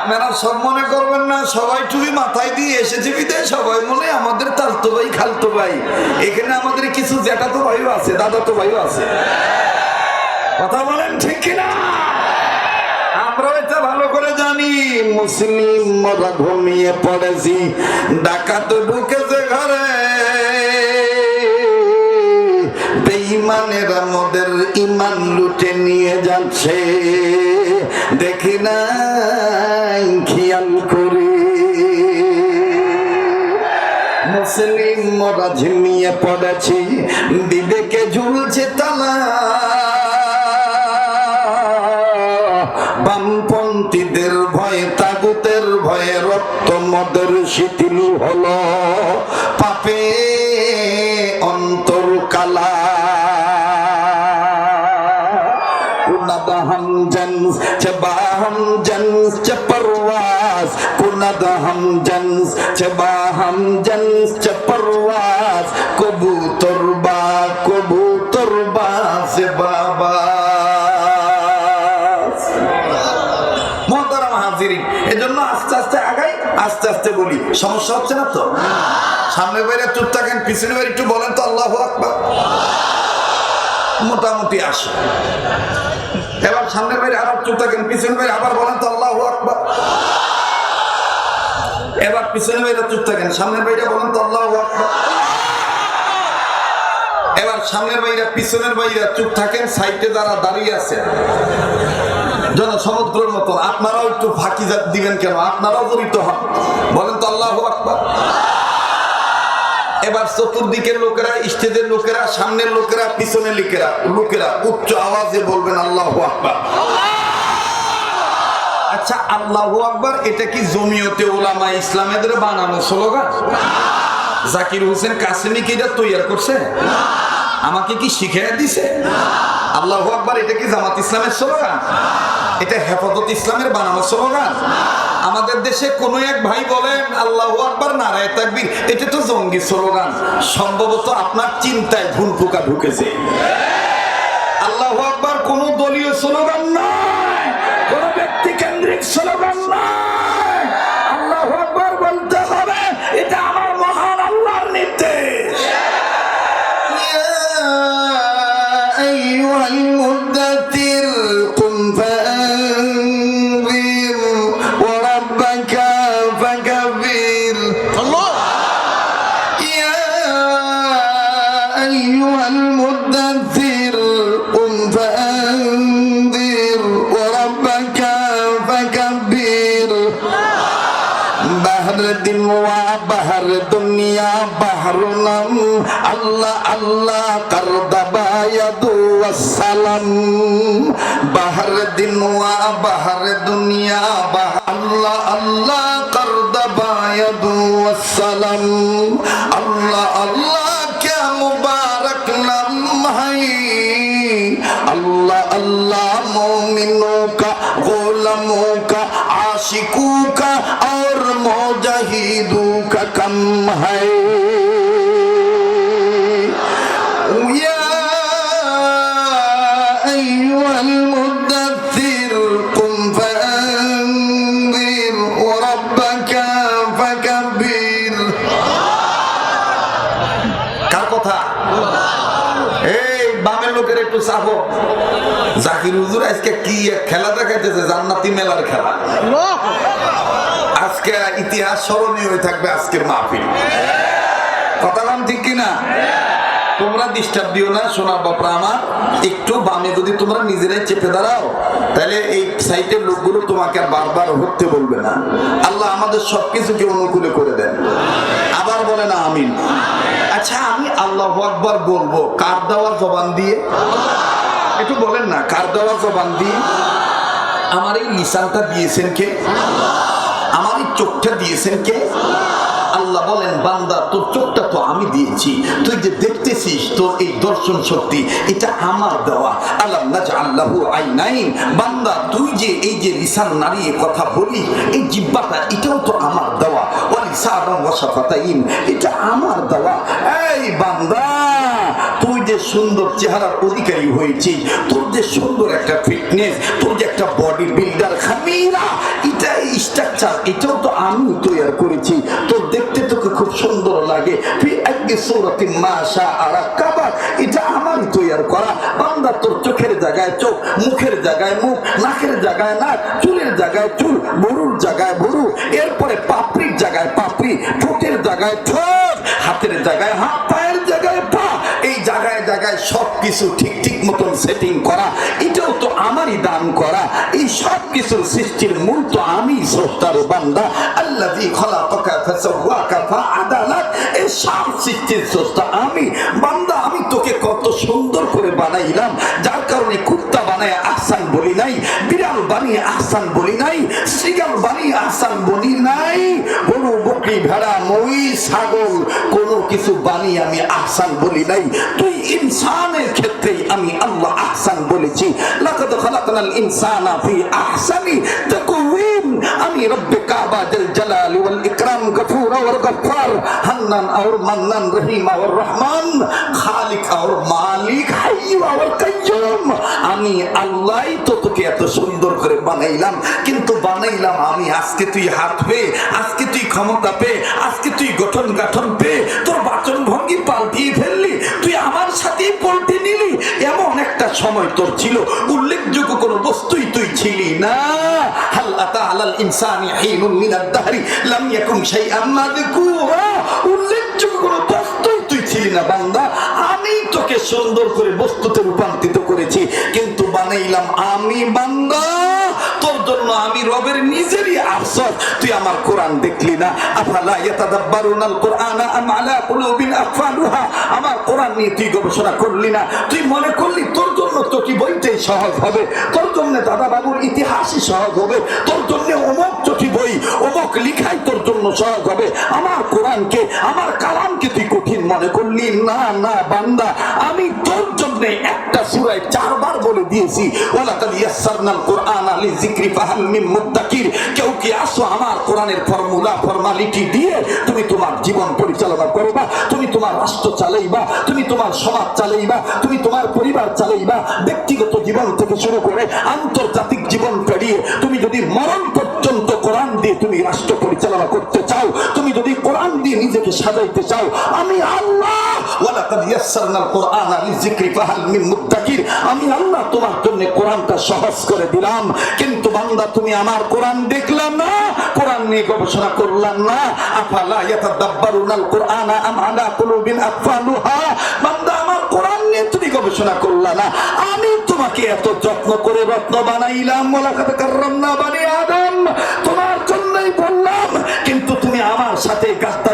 আপনারা সব মনে করবেন না, সবাই টুপি মাথায় দিয়ে এসেছে বিদায় সবাই মনে, আমাদের তালতো ভাই খালতো ভাই। এখানে আমাদের কিছু জ্যাঠাতো ভাইও আছে দাদাতো ভাইও আছে। কথা বলেন ঠিক কিনা? আমরা এটা ভালো করে জানি। ঘুমিয়ে পড়েছি, ডাকাত ঢুকেছে ঘরে। বেঈমানেরা মোদের ইমান লুটে নিয়ে যাচ্ছে। দেখি না খেয়াল করে। মুসলিম মরা ঝিমিয়ে পড়েছি, বিবেকে ঝুলছে তালা। বামপন্থীদের ভয়ে, তাগুতের ভয়ে রক্ত মদের শিথিল হলো। পাপে परवास कुनद हम जन्स चबा हम जन्स च परवास कबूतर बा कबूतर बा से बाबा মহতারাম হাজিরিন এজন্য আস্তে আস্তে আগাই আস্তে আস্তে বলি সমস্যা হচ্ছে না তো সামনে বাইরে চুপ থাকেন পিছনে বাইরে একটু বলেন তো আল্লাহ আকবার মোটামুটি আসে এবার সামনের বাইরে, আবার চুপ থাকেন পিছনে বাইরে আবার বলেন তো আল্লাহ আকবার। এবার পিছনে বাইরে চুপ থাকেন, সামনের বাইরে বলেন তো আল্লাহ আকবার। এবার সামনের বাইরে, পিছনের বাইরে চুপ থাকেন, সাইডে যারা দাঁড়িয়ে আছে। যেন সমুদ্রের মতন আপনারাও একটু ফাঁকি দিবেন কেন? আপনারাও জড়িত হন। বলেন তো আল্লাহ আকবার। এবার চতুর্দিকের লোকেরা, স্টেজের লোকেরা, সামনের লোকেরা, পিছনের লোকেরা লোকেরা, উচ্চ আওয়াজে বলবেন আল্লাহ আকবার। আচ্ছা আল্লাহ আকবার, এটা কি জমিয়তে ওলামা ইসলামেদের বানানো স্লোগান? জাকির হোসেন কাসেমি কি এটা তৈরি করছে? আমাকে কি শিখিয়ে দিছে? আল্লাহ আকবার, এটা কি জামাত ইসলামের স্লোগান? এটা হেফাজত ইসলামের বানানো স্লোগান? আমাদের দেশে কোনো এক ভাই বলেন, আল্লাহ আকবার, নারায় তাকবির। এটা তো জঙ্গি স্লোগান। সম্ভবত আপনার চিন্তায় ভুল পোকা ঢুকেছে। আল্লাহ আকবার কোনো দলীয় স্লোগান নয়, কোন ব্যক্তি কেন্দ্রিক স্লোগান নয়। বাহর দিলওয়া বাহর দুনিয়া বাহর নাম আল্লাহ আল্লাহ কারদাবায়াদু আসসালাম। বাহর দিলওয়া বাহর দুনিয়া বাহ আল্লাহ আল্লাহ কারদাবায়াদু আসসালাম। আল্লাহ আল্লাহ কে মুবারক নাম হাই। আল্লাহ আল্লাহ মুমিনু কা গোলামু কা আশিকু কথা? এই বামের লোকের একটু চাপো জাকির হুজুর আজকে কি খেলা দেখাইতেছে? জান্নাতি মেলার খেলা। আজকে ইতিহাস স্মরণীয় হয়ে থাকবে আজকের মাহফিল। কথা নাম ঠিক কিনা? তোমরা ডিস্টার্ব দিও না সোনার বাপরা আমার। একটু বামে যদি তোমরা নিজেরাই চেপে দাঁড়াও, তাহলে এই সাইটের লোকগুলো তোমাকে আর বারবার হতে বলবে না। আল্লাহ আমাদের সবকিছুকে অনুকূলে করে দেন। আবার বলে না, আমিন। আচ্ছা আমি আল্লাহ আকবার বলব, কার দেওয়া জবান দিয়ে? একটু বলেন না, কার দেওয়া জবান দিয়ে? আমার এই নিশানটা দিয়েছেন কে? এই চোখটা দিয়েছেন কে? আল্লাহ বলেন, বান্দা, তোর চোখটা তো আমি দিয়েছি। তুই যে দেখতেছিস তোর এই দর্শন শক্তি, এটা আমার দেওয়া। আল্লাহ আল্লাহু আইনাইন। বান্দা, তুই যে এই যে লিসান নাড়িয়ে কথা বলি এই জিব্বাটা, এটাও তো আমার দেওয়া। ওয়ালিসান ওয়াসাফাতাইন এটা আমার দেওয়া। এই বান্দা, তুই যে সুন্দর চেহারার অধিকারী হয়েছিস, তোর যে সুন্দর একটা ফিটনেস তোর যে একটা বডি বিল্ডার খামিরা স্ট্রাকচার, এটাও তো আমি তৈরি করেছি। তো দেখতে তোকে খুব সুন্দর লাগে। হাতের জায়গায় হাত, পায়ের জায়গায় পা। এই জায়গায় জায়গায় ঠিক ঠিক মতন সেটিং করা। এটাও তো আমারই দান করা। এই সব কিছুর সৃষ্টির মূল তো স্রষ্টার বান্দা আল্লাহ খলাকাকা আমি। বান্দা, আমি তোকে কত সুন্দর করে বানাইলাম। যার কারণে কুত্তা বানায় আহসান বলি নাই, বিড়াল বানিয়ে আহসান বলি নাই শ্রীগাল বানিয়ে আহসান বলি নাই, গরু, বকরি, ভেড়া, মই, ছাগল, কোনো কিছু বানিয়ে আমি আহসান বলি নাই। তুই ইনসানের ক্ষেত্রেই আমি আল্লাহ আহসান বলেছি। লাকাদ খালাকনাল ইনসানা ফি আহসানি তাকওয়িম। আমি রব্বে কাবা জল জালাল ওয়াল ইকরাম। হান্নান গফুর আর গফার হান্নান আর মান্নান রহিম আর রহমান, খালিক আর মালিক, হাইয়ু আর কাইয়ুম আমি আল্লাহ তো তোকে এত সুন্দর করে বানাইলাম, কিন্তু বানাইলাম আমি। আজকে তুই হাত পে, আজকে তুই ক্ষমতা পে, আজকে তুই গঠন গাঠন পে, তোর বাচন ভঙ্গি পাল্টিয়ে ফেললি, তুই আমার সাথে পল্টে নিলি। এমন একটা সময় তোর ছিল, উল্লেখযোগ্য কোনো বস্তুই তুই ছিলি না। ইনসানি হিনুন মিনাদ দাহরি, লাম ইয়াকুন শাইআন মাযকুরা। উল্লেখযোগ্য কোনো বস্তুই তুই ছিলি না বান্দা, আমি তোকে সুন্দর করে বস্তুতে রূপান্তরিত করেছি, কিন্তু বানাইলাম আমি বান্দা। তোর জন্য আমি রবের নিজেরই আফসোস, তুই আমার কোরআন দেখলি না। আফালা ইয়াতাদাব্বারুনাল কুরআনা আম আলা কুলুবিন আকফালুহা আমার কোরআন নিয়ে তুই গবেষণা করলি না। তুই মনে করলি তোর কি বইটাই সহজ হবে? তোর জন্য দাদা বাবুর ইতিহাসই সহজ হবে। তোর জন্য অমুক চটি বই, অমুক লিখাই তোর জন্য সহজ হবে। আমার কোরআনকে, আমার কালামকে তুই কঠিন মনে করলি? না না, বান্দা, আমি তোর জন্য একটা সুরায় চারবার বলে দিয়েছি। ওয়ালাকাদ ইয়াসসারনাল কুরআনা লিযিকরি ফাহাল মিন মুদ্দাকির। কেউ কি আসো আমার কোরআনের ফর্মুলা, ফর্মালিটি দিয়ে তুমি তোমার জীবন পরিচালনা করবা, তুমি তোমার রাষ্ট্র চালাইবা সমাজ চালাইবা, তুমি তোমার পরিবার চালাইবা, ব্যক্তিগত জীবন থেকে শুরু করে আন্তর্জাতিক জীবন পেরিয়ে তুমি যদি মরণ পর্যন্ত কোরআন দিয়ে তুমি রাষ্ট্র পরিচালনা করতে চাও, তুমি যদি কোরআন দিয়ে নিজেকে সাজাইতে চাও, আমি আল্লাহ আমি আল্লাহ তোমার জন্য কোরআনটা সহজ করে দিলাম। কিন্তু বান্দা, তুমি আমার কোরআন দেখলাম না, কোরআন নিয়ে গবেষণা করলাম না। আফালা বান্দা, আমার কোরআন নিয়ে তুমি গবেষণা করলা না। আমি তোমাকে এত যত্ন করে রত্ন বানাইলাম তোমার জন্যই বললাম, কিন্তু আমার সাথে গাদ্দারি